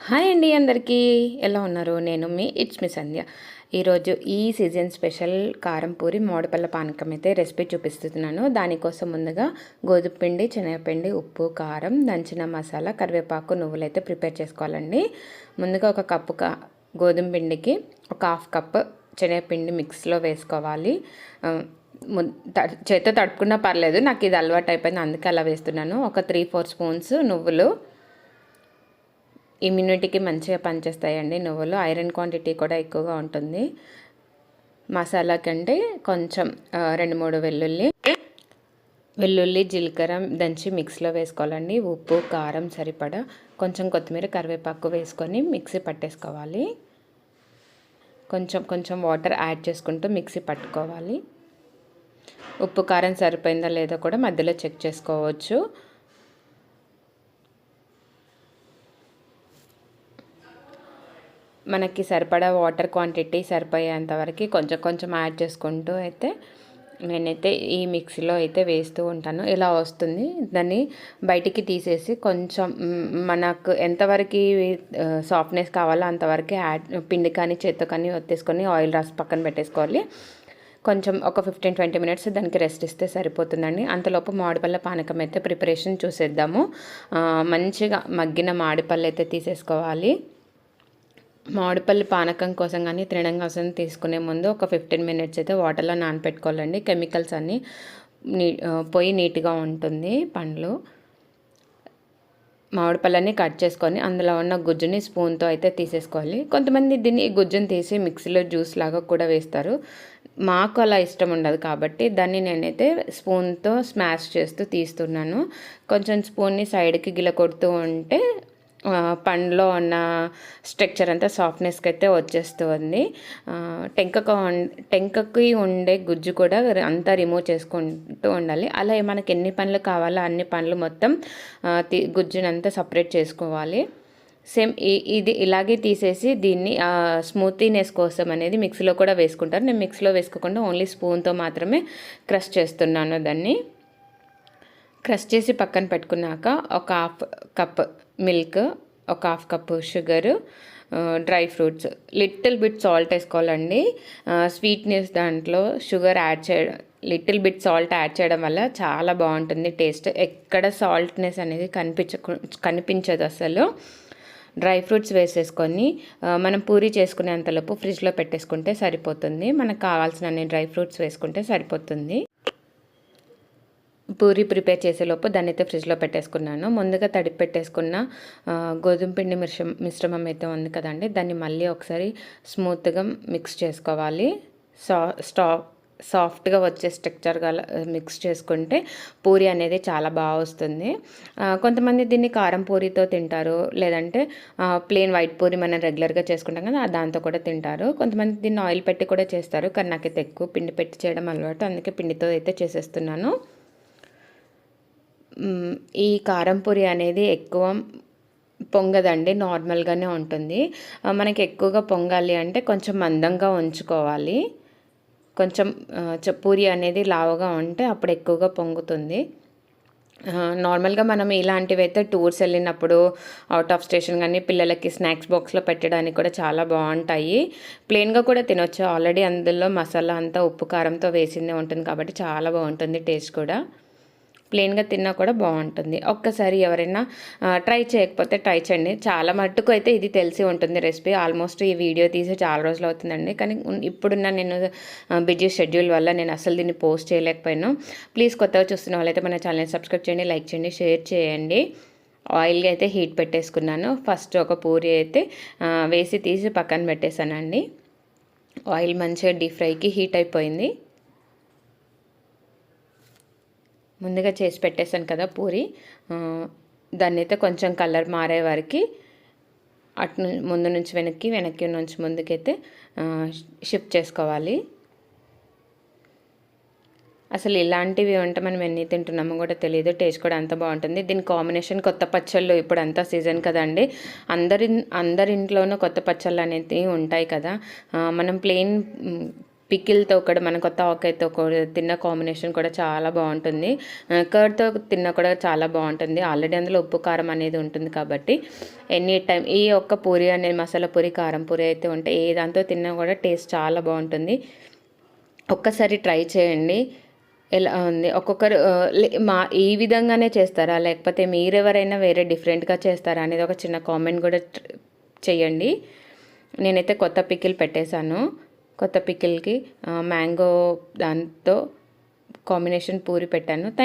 Hi అండి అందరికీ. ఎలా ఉన్నారు? నేను మీ ఇట్స్ మీ సంధ్య. ఈరోజు ఈ సీజన్ స్పెషల్ కారం పూరి మోడపల్ల పానకం అయితే రెసిపీ చూపిస్తున్నాను. దానికోసం ముందుగా గోధుమ పిండి శనగపిండి ఉప్పు కారం దంచిన మసాలా కరివేపాకు నువ్వులు అయితే ప్రిపేర్ చేసుకోవాలండి. ముందుగా ఒక కప్పు కా గోధుమ పిండికి ఒక హాఫ్ కప్ శనగపిండి మిక్స్లో వేసుకోవాలి. ఆ, త- తడుపుకున్నా పర్లేదు నాకు ఇది అలవాటు అయిపోయింది అందుకే అలా వేస్తున్నాను. ఒక త్రీ ఫోర్ స్పూన్స్ నువ్వులు ఇమ్యూనిటీకి మంచిగా పనిచేస్తాయండి నువ్వులు. ఐరన్ క్వాంటిటీ కూడా ఎక్కువగా ఉంటుంది. మసాలా కంటే కొంచెం రెండు మూడు వెల్లుల్లి. వెల్లుల్లి జీలకర్ర దంచి మిక్స్లో వేసుకోవాలండి. ఉప్పు కారం సరిపడా కొంచెం కొత్తిమీర కరివేపాకు వేసుకొని మిక్సీ పట్టేసుకోవాలి. కొంచెం కొంచెం వాటర్ యాడ్ చేసుకుంటూ మిక్సీ పట్టుకోవాలి. ఉప్పు కారం సరిపోయిందా లేదో కూడా మధ్యలో చెక్ చేసుకోవచ్చు. మనకి సరిపడా వాటర్ క్వాంటిటీ సరిపోయేంత వరకు కొంచెం కొంచెం యాడ్ చేసుకుంటూ అయితే నేనైతే ఈ మిక్సీలో అయితే వేస్తూ ఉంటాను. ఇలా వస్తుంది. దాన్ని బయటికి తీసేసి కొంచెం మనకు ఎంతవరకు సాఫ్ట్నెస్ కావాలో అంతవరకు యాడ్ పిండి కానీ చేత్తో కానీ ఒత్తేసుకొని ఆయిల్ రాసి పక్కన పెట్టేసుకోవాలి. కొంచెం ఒక ఫిఫ్టీన్ ట్వంటీ మినిట్స్ దానికి రెస్ట్ ఇస్తే సరిపోతుందండి. అంతలోపు మామిడిపల్ల పానకం అయితే ప్రిపరేషన్ చూసేద్దాము. మంచిగా మగ్గిన మామిడిపళ్ళు అయితే తీసేసుకోవాలి. మామిడిపల్లి పానకం కోసం కానీ తినడం కోసం తీసుకునే ముందు ఒక ఫిఫ్టీన్ మినిట్స్ అయితే వాటర్లో నానపెట్టుకోవాలండి. కెమికల్స్ అన్నీ నీ పొయ్యి నీట్గా ఉంటుంది పండ్లు. మామిడిపళ్ళని కట్ చేసుకొని అందులో ఉన్న గుజ్జుని స్పూన్తో అయితే తీసేసుకోవాలి. కొంతమంది దీన్ని ఈ గుజ్జుని తీసి మిక్సీలో జ్యూస్ లాగా కూడా వేస్తారు. మాకు అలా ఇష్టం ఉండదు కాబట్టి దాన్ని నేనైతే స్పూన్తో స్మాష్ చేస్తూ తీస్తున్నాను. కొంచెం స్పూన్ని సైడ్కి గిల కొడుతూ ఉంటే పండ్లో ఉన్న స్ట్రక్చర్ అంతా సాఫ్ట్నెస్కి అయితే వచ్చేస్తుంది ఆ, టెంకకు టెంకకి ఉండే గుజ్జు కూడా అంతా రిమూవ్ చేసుకుంటూ ఉండాలి. అలా మనకి ఎన్ని పండ్లు కావాలో అన్ని పండ్లు మొత్తం గుజ్జునంతా గుజ్జుని అంతా సపరేట్ చేసుకోవాలి. సేమ్ ఇది ఇలాగే తీసేసి దీన్ని స్మూతీనెస్ కోసం అనేది మిక్సీలో కూడా వేసుకుంటారు. నేను మిక్సీలో వేసుకోకుండా ఓన్లీ స్పూన్తో మాత్రమే క్రష్ చేస్తున్నాను దాన్ని. క్రష్ చేసి పక్కన పెట్టుకున్నాక ఒక హాఫ్ కప్ మిల్క్ ఒక half cup sugar dry fruits. Little bit salt వేసుకోవాలండి. స్వీట్నెస్ దాంట్లో షుగర్ యాడ్ చేయడం లిటిల్ బిట్ సాల్ట్ యాడ్ చేయడం వల్ల చాలా బాగుంటుంది టేస్ట్. ఎక్కడ సాల్ట్నెస్ అనేది కనిపించ కనిపించదు అసలు. డ్రై ఫ్రూట్స్ వేసేసుకొని మనం పూరి చేసుకునేంతలోపు ఫ్రిడ్జ్లో పెట్టేసుకుంటే సరిపోతుంది. మనకు కావాల్సిన డ్రై ఫ్రూట్స్ వేసుకుంటే సరిపోతుంది. పూరి ప్రిపేర్ చేసేలోపు దాన్ని అయితే ఫ్రిడ్జ్లో పెట్టేసుకున్నాను. ముందుగా తడిపి పెట్టేసుకున్న గోధుమ పిండి మిశ్రమ మిశ్రమం అయితే ఉంది కదండి దాన్ని మళ్ళీ ఒకసారి స్మూత్గా మిక్స్ చేసుకోవాలి. సా స్టా సాఫ్ట్గా వచ్చే స్ట్రక్చర్ గల మిక్స్ చేసుకుంటే పూరి అనేది చాలా బాగా వస్తుంది. కొంతమంది దీన్ని కారం పూరితో తింటారు లేదంటే ప్లెయిన్ వైట్ పూరి మనం రెగ్యులర్గా చేసుకుంటాం కదా దాంతో కూడా తింటారు. కొంతమంది దీన్ని ఆయిల్ పెట్టి కూడా చేస్తారు కానీ నాకైతే ఎక్కువ పిండి పెట్టి చేయడం అలవాటు అందుకే పిండితో అయితే చేసేస్తున్నాను. ఈ కారం పొడి అనేది ఎక్కువ పొంగదండి నార్మల్గానే ఉంటుంది. మనకి ఎక్కువగా పొంగాలి అంటే కొంచెం మందంగా ఉంచుకోవాలి. కొంచెం ఆ, పూరి అనేది లావుగా ఉంటే అప్పుడు ఎక్కువగా పొంగుతుంది. నార్మల్గా మనం ఇలాంటివి అయితే టూర్స్ వెళ్ళినప్పుడు అవుట్ ఆఫ్ స్టేషన్ కానీ పిల్లలకి స్నాక్స్ బాక్స్లో పెట్టడానికి కూడా చాలా బాగుంటాయి. ప్లెయిన్గా కూడా తినొచ్చు. ఆల్రెడీ అందులో మసాలా అంతా ఉప్పు కారంతో వేసిందే ఉంటుంది కాబట్టి చాలా బాగుంటుంది టేస్ట్ కూడా. ప్లెయిన్గా తిన్నా కూడా బాగుంటుంది ఒక్కసారి ఎవరైనా ట్రై చేయకపోతే ట్రై చేయండి. చాలా మట్టుకు అయితే ఇది తెలిసి ఉంటుంది రెసిపీ. ఆల్మోస్ట్ ఈ వీడియో తీసి చాలా రోజులు అవుతుందండి. కానీ ఇప్పుడున్న నేను బిజీ షెడ్యూల్ వల్ల నేను అసలు దీన్ని పోస్ట్ చేయలేకపోయాను. ప్లీజ్ కొత్తగా చూస్తున్న వాళ్ళైతే మన ఛానల్ని సబ్స్క్రైబ్ చేయండి లైక్ చేయండి షేర్ చేయండి. ఆయిల్గా అయితే హీట్ పెట్టేసుకున్నాను. ఫస్ట్ ఒక పూరి అయితే వేసి తీసి పక్కన పెట్టేశానండి. ఆయిల్ మంచిగా డీప్ ఫ్రైకి హీట్ అయిపోయింది. ముందుగా చేసి పెట్టేశాను కదా పూరి. దాన్ని అయితే కొంచెం కలర్ మారే వరకు అటు ముందు నుంచి వెనక్కి వెనక్కి నుంచి ముందుకైతే షిఫ్ట్ చేసుకోవాలి. అసలు ఇలాంటివి ఉంటే మనం ఎన్ని తింటున్నామో కూడా తెలియదు. టేస్ట్ కూడా అంత బాగుంటుంది. దీని కాంబినేషన్ కొత్త పచ్చళ్ళు ఇప్పుడు అంతా సీజన్ కదండి. అందరి అందరి ఇంట్లోనూ కొత్త పచ్చళ్ళు అనేది ఉంటాయి కదా. మనం ప్లెయిన్ పికిల్తో కూడా మన కొత్త ఆకాయతో కూడా తిన్న కాంబినేషన్ కూడా చాలా బాగుంటుంది. కర్డ్తో తిన్న కూడా చాలా బాగుంటుంది. ఆల్రెడీ అందులో ఉప్పు కారం అనేది ఉంటుంది కాబట్టి ఎనీ టైం ఈ ఒక్క పూరి అనేది మసాలా పూరి కారం పూరి అయితే ఉంటే ఏ దాంతో తిన్నా కూడా టేస్ట్ చాలా బాగుంటుంది. ఒక్కసారి ట్రై చేయండి. ఎలా ఉంది? ఒక్కొక్కరు మా ఈ విధంగానే చేస్తారా? లేకపోతే మీరెవరైనా వేరే డిఫరెంట్గా చేస్తారా? అనేది ఒక చిన్న కామెంట్ కూడా చేయండి నేనైతే కొత్త పికిల్ పెట్టేశాను. కొత్త పికిల్కి మ్యాంగో దాంతో కాంబినేషన్ పూరి పెట్టాను.